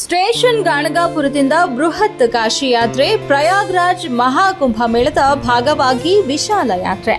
Station ಗಾಣಗಾಪುರದಿಂದ ಬೃಹತ್ ಕಾಶಿ ಯಾತ್ರೆ ಪ್ರಯಾಗ್ರಾಜ್ ಮಹಾಕುಂಭ ಮೇಳದ ಭಾಗವಾಗಿ ವಿಶಾಲ ಯಾತ್ರೆ.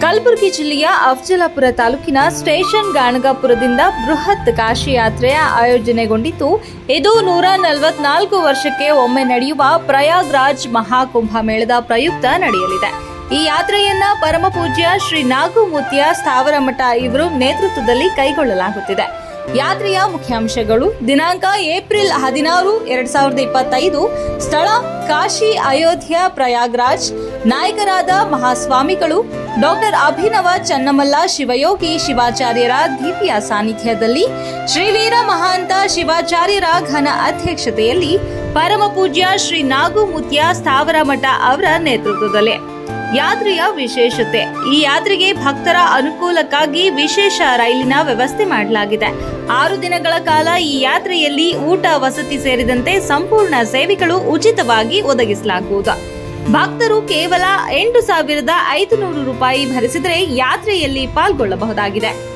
ಕಲಬುರಗಿ ಜಿಲ್ಲೆಯ ಅಫಜಲಾಪುರ ತಾಲೂಕಿನ ಸ್ಟೇಷನ್ ಗಾಣಗಾಪುರದಿಂದ ಬೃಹತ್ ಕಾಶಿ ಯಾತ್ರೆಯ ಆಯೋಜನೆಗೊಂಡಿತು ಇದು ನೂರ ನಲವತ್ನಾಲ್ಕು ವರ್ಷಕ್ಕೆ ಒಮ್ಮೆ ನಡೆಯುವ ಪ್ರಯಾಗ್ರಾಜ್ ಮಹಾಕುಂಭ ಮೇಳದ ಪ್ರಯುಕ್ತ ನಡೆಯಲಿದೆ. ಈ ಯಾತ್ರೆಯನ್ನ ಪರಮಪೂಜ್ಯ ಶ್ರೀ ನಾಗುಮೂರ್ತಿಯ ಸ್ಥಾವರ ಮಠ ಇವರು ನೇತೃತ್ವದಲ್ಲಿ ಕೈಗೊಳ್ಳಲಾಗುತ್ತಿದೆ. ಯಾತ್ರೆಯ ಮುಖ್ಯಾಂಶಗಳು. ದಿನಾಂಕ ಏಪ್ರಿಲ್ ಹದಿನಾರು, ಎರಡ್ ಸಾವಿರದ ಇಪ್ಪತ್ತೈದು. ಸ್ಥಳ ಕಾಶಿ ಅಯೋಧ್ಯ, ಪ್ರಯಾಗ್ರಾಜ್. ನಾಯಕರಾದ ಮಹಾಸ್ವಾಮಿಗಳು ಡಾಕ್ಟರ್ ಅಭಿನವ ಚನ್ನಮಲ್ಲ ಶಿವಯೋಗಿ ಶಿವಾಚಾರ್ಯರ ದಿವ್ಯ ಸಾನ್ನಿಧ್ಯದಲ್ಲಿ. ಶ್ರೀವೀರ ಮಹಾಂತ ಶಿವಾಚಾರ್ಯರ ಘನ ಅಧ್ಯಕ್ಷತೆಯಲ್ಲಿ ಪರಮ ಪೂಜ್ಯ ಶ್ರೀ ನಾಗುಮುತ್ಯ ಸ್ಥಾವರ ಮಠ ಅವರ ನೇತೃತ್ವದಲ್ಲಿ. ಯಾತ್ರೆಯ ವಿಶೇಷತೆ. ಈ ಯಾತ್ರೆಗೆ ಭಕ್ತರ ಅನುಕೂಲಕ್ಕಾಗಿ ವಿಶೇಷ ರೈಲಿನ ವ್ಯವಸ್ಥೆ ಮಾಡಲಾಗಿದೆ. ಆರು ದಿನಗಳ ಕಾಲ ಈ ಯಾತ್ರೆಯಲ್ಲಿ ಊಟ, ವಸತಿ ಸೇರಿದಂತೆ ಸಂಪೂರ್ಣ ಸೇವೆಗಳು ಉಚಿತವಾಗಿ ಒದಗಿಸಲಾಗುವುದು. ಭಕ್ತರು ಕೇವಲ ಎಂಟು ಸಾವಿರದ ಐದುನೂರು ರೂಪಾಯಿ ಭರಿಸಿದರೆ ಯಾತ್ರೆಯಲ್ಲಿ ಪಾಲ್ಗೊಳ್ಳಬಹುದಾಗಿದೆ.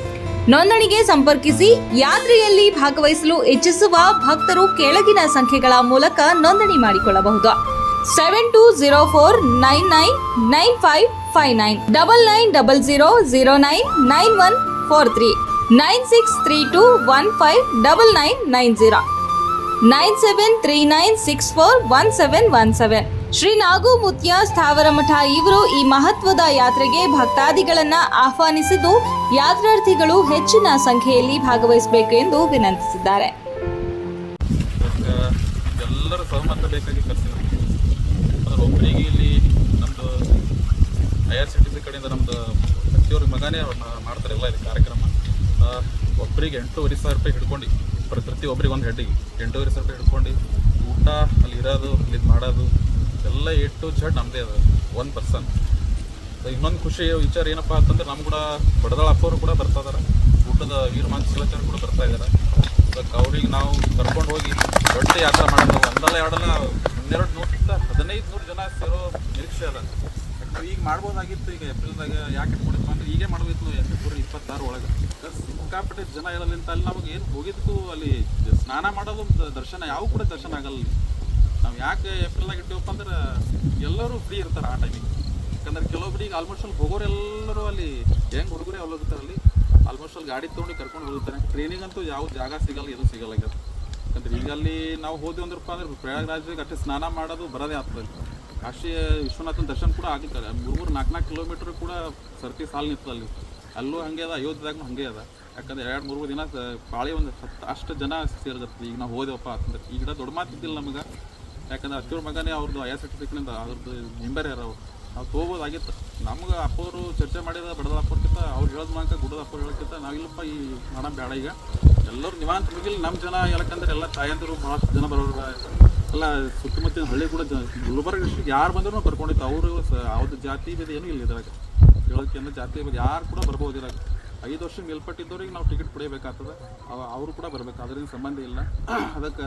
ನೋಂದಣಿಗೆ ಸಂಪರ್ಕಿಸಿ ಯಾತ್ರೆಯಲ್ಲಿ ಭಾಗವಹಿಸಲು ಇಚ್ಛಿಸುವ ಭಕ್ತರು ಕೆಳಗಿನ ಸಂಖ್ಯೆಗಳ ಮೂಲಕ ನೋಂದಣಿ ಮಾಡಿಕೊಳ್ಳಬಹುದು. Seven two zero four nine nine nine five five nine double nine double zero zero nine nine one four three nine six three two one five double nine nine zero nine seven three nine six four one seven one seven Shri Nagumutya ಸ್ಥಾವರ ಮಠ ಇವರು ಈ ಮಹತ್ವದ ಯಾತ್ರೆಗೆ ಭಕ್ತಾದಿಗಳನ್ನ ಆಹ್ವಾನಿಸಿದ್ದು ಯಾತ್ರಾರ್ಥಿಗಳು ಹೆಚ್ಚಿನ ಸಂಖ್ಯೆಯಲ್ಲಿ ಭಾಗವಹಿಸಬೇಕು ಎಂದು ವಿನಂತಿಸಿದ್ದಾರೆ. ಎಲ್ಲರ ಮಾಡ್ತಾರೆ ಎಲ್ಲ ಇದು ಕಾರ್ಯಕ್ರಮ. ಒಬ್ಬರಿಗೆ ಎಂಟೂವರೆ ಸಾವಿರ ರೂಪಾಯಿ ಹಿಡ್ಕೊಂಡು. ಪ್ರ- ಪ್ರತಿ ಒಬ್ಬರಿಗೆ ಒಂದು ಹೆಡ್ಡಿಗೆ ಎಂಟೂವರೆ ಸಾವಿರ ರೂಪಾಯಿ ಹಿಡ್ಕೊಂಡು. ಊಟ ಅಲ್ಲಿ ಇರೋದು, ಅಲ್ಲಿ ಮಾಡೋದು, ಎಲ್ಲ ಎ ಟು ಝಡ್ ನಮ್ಮದೇ ಅದು. ಒನ್ ಪರ್ಸನ್ ಇನ್ನೊಂದು ಖುಷಿ, ವಿಚಾರ ಏನಪ್ಪ ಅಂತಂದ್ರೆ ನಮ್ಮ ಕೂಡ ಬಡದಾಳ ಅಪ್ಪವರು ಕೂಡ ಬರ್ತಾ ಇದಾರೆ. ಊಟದ ವೀರಮಾನ್ ಶಿಲಾಚಾರ್ಯ ಕೂಡ ಬರ್ತಾ ಇದ್ದಾರೆ ಅದಕ್ಕೆ ಅವ್ರಿಗೆ ನಾವು ಕರ್ಕೊಂಡು ಹೋಗಿ ದೊಡ್ಡ ಯಾತ್ರೆ ಮಾಡೋದು. ಒಂದಲ್ಲ ಎರಡಲ್ಲ ಹನ್ನೆರಡು ನೂರಿಂದ ಹದಿನೈದು ನೂರು ಜನ ಸೇರೋ ನಿರೀಕ್ಷೆ ಅದ. ಈಗ ಮಾಡ್ಬೋದಾಗಿತ್ತು, ಈಗ ಏಪ್ರಿಲ್ದಾಗ ಯಾಕೆ ಇಟ್ಕೊಂಡಿತ್ತು ಅಂದ್ರೆ ಈಗೇ ಮಾಡಬೇಕಿತ್ತು ಫೆಬ್ರವರಿ ಇಪ್ಪತ್ತಾರು ಒಳಗೆ. ಸಿಕ್ಕಾಪಟ್ಟೆ ಜನ ಇರಲಿಂತ ಅಲ್ಲಿ ನಮಗೆ ಏನು ಹೋಗಿದ್ದಕ್ಕೂ ಅಲ್ಲಿ ಸ್ನಾನ ಮಾಡೋದು ದರ್ಶನ, ಯಾವ ಕೂಡ ದರ್ಶನ ಆಗಲ್ಲ ನಾವು ಯಾಕೆ ಏಪ್ರಿಲ್ದಾಗ ಇಟ್ಟಿವಪ್ಪ ಅಂದ್ರೆ ಎಲ್ಲರೂ ಫ್ರೀ ಇರ್ತಾರೆ ಆ ಟೈಮಿಗೆ ಯಾಕಂದ್ರೆ ಕೆಲವೊಬ್ರಿಗೆ ಆಲ್ಮೋಸ್ಟ್ ಅಲ್ಲಿ ಹೋಗೋರೆಲ್ಲರೂ ಅಲ್ಲಿ ಹೆಂಗೆ ಹುಡುಗರೇ ಹೋಗ್ತಾರೆ ಅಲ್ಲಿ ಆಲ್ಮೋಸ್ಟ್ ಅಲ್ಲಿ ಗಾಡಿ ತೊಗೊಂಡು ಕರ್ಕೊಂಡು ಹೋಗುತ್ತಾರೆ ಟ್ರೈನಿಂಗ್ ಅಂತೂ ಯಾವ ಜಾಗ ಸಿಗಲ್ಲ, ಏನು ಸಿಗಲ್ಲ ಯಾಕಂದ್ರೆ ಈಗ ಅಲ್ಲಿ ನಾವು ಹೋದ್ವಿ ಅಂದ್ರಪ್ಪ ಅಂದ್ರೆ ಪ್ರಯಾಗರಾಜ್ಗೆ ಅಷ್ಟೇ ಸ್ನಾನ ಮಾಡೋದು ಬರೋದೇ ಆಗ್ತದೆ. ಕಾಶಿ ವಿಶ್ವನಾಥನ ದರ್ಶನ ಕೂಡ ಆಗಿರ್ತಾರೆ ಮೂರು ನಾಲ್ಕು ನಾಲ್ಕು ಕಿಲೋಮೀಟ್ರ್ ಕೂಡ ಸರ್ತಿ ಸಾಲು ನಿಂತದ ಅಲ್ಲಿ ಅಲ್ಲೂ ಹಂಗೆ ಅದ ಅಯೋಧ್ಯದಾಗೂ ಹಂಗೆ ಅದ. ಯಾಕಂದ್ರೆ ಎರಡು, ಮೂರು ದಿನ ಪಾಳಿ ಒಂದು ಹತ್ತು, ಅಷ್ಟು ಜನ ಸೇರಿದತ್ತೆ. ಈಗ ನಾವು ಹೋದೆವಪ್ಪ ಅಂತಂದ್ರೆ, ಈಗ ದೊಡ್ಡ ಮಾತಿದ್ದಿಲ್ಲ ನಮಗೆ. ಯಾಕಂದ್ರೆ ಅಚ್ಚೂರ್ ಮಗನೇ ಅವ್ರದ್ದು ಐ ಸರ್ಟಿಫಿಕೇಟ್ನಿಂದ ಅವ್ರದ್ದು ಮೆಂಬರ್ ಯಾರು ಅವ್ರು ನಾವು ತೊಗೋಬೋದಾಗಿತ್ತು. ನಮ್ಗೆ ಅಪ್ಪವರು ಚರ್ಚೆ ಮಾಡಿದ ಬಡದ ಅಪ್ಪರ್ಕಿಂತ ಅವ್ರು ಹೇಳೋದ್ ಮಾಕ ಗುಡದ ಅಪ್ಪರು ಹೇಳೋಕ್ಕಿಂತ, ನಾವಿಲ್ಲಪ್ಪ ಈ ಮಾಡ ಬೇಡ ಈಗ. ಎಲ್ಲರೂ ನಿವಾಂತ ಮುಗಿಲ್. ನಮ್ಮ ಜನ ಯಾಕಂದ್ರೆ ಎಲ್ಲ ತಾಯಂದಿರು ಭಾಳಷ್ಟು ಜನ ಬರೋರು. ಎಲ್ಲ ಸುತ್ತಮುತ್ತಿನ ಹಳ್ಳಿ ಕೂಡ ಗುಲ್ಬರ್ಗ ಯಾರು ಬಂದ್ರು ಬರ್ಕೊಂಡಿತ್ತು ಅವರು ಅವ್ರದ್ದು ಜಾತಿ ಭೇದ ಏನೂ ಇಲ್ಲ ಇದ್ರಾಗ. ಹೇಳೋಕೆ ಜಾತಿ ಭೇದ ಯಾರು ಕೂಡ ಬರ್ಬೋದು ಇದ್ರಾಗ. ಐದು ವರ್ಷ ಮೇಲ್ಪಟ್ಟಿದ್ದವ್ರಿಗೆ ನಾವು ಟಿಕೆಟ್ ಪಡೆಯಬೇಕಾಗ್ತದೆ ಅವ, ಅವರು ಕೂಡ ಬರಬೇಕು. ಅದರಿಂದ ಸಂಬಂಧ ಇಲ್ಲ. ಅದಕ್ಕೆ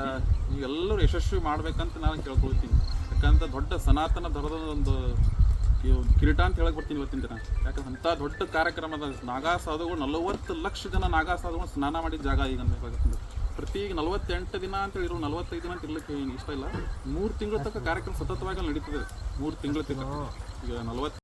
ಎಲ್ಲರೂ ಯಶಸ್ವಿ ಮಾಡ್ಬೇಕಂತ ನಾನು ಕೇಳ್ಕೊಳ್ತೀನಿ. ಯಾಕಂದ್ರೆ ದೊಡ್ಡ ಸನಾತನ ಧರ್ಮದ ಒಂದು ಕಿರೀಟ ಅಂತ ಹೇಳಕ್ ಬರ್ತೀನಿ ಇವತ್ತಿನ ದಿನ. ಯಾಕಂದ್ರೆ ಅಂಥ ದೊಡ್ಡ ಕಾರ್ಯಕ್ರಮದ ನಾಗಾ ಸಾಧುಗಳು ನಲವತ್ತು ಲಕ್ಷ ಜನ ನಾಗಾ ಸ್ನಾನ ಮಾಡಿದ ಜಾಗ ಈಗ ಅನ್ಬೇಕಾಗತ್ತೆ ಪ್ರತಿ ನಲವತ್ತೆಂಟು ದಿನ ಅಂತ ಇರೋ ನಲವತ್ತೈದು ದಿನ ಅಂತ ಇರ್ಲಿಕ್ಕೆ ಏನು ಇಷ್ಟ ಇಲ್ಲ. ಮೂರು ತಿಂಗಳ ತನಕ ಕಾರ್ಯಕ್ರಮ ಸತತವಾಗಿ ನಡೀತದೆ. ಮೂರು ತಿಂಗಳ ತನಕ. ಈಗ ನಲವತ್ತು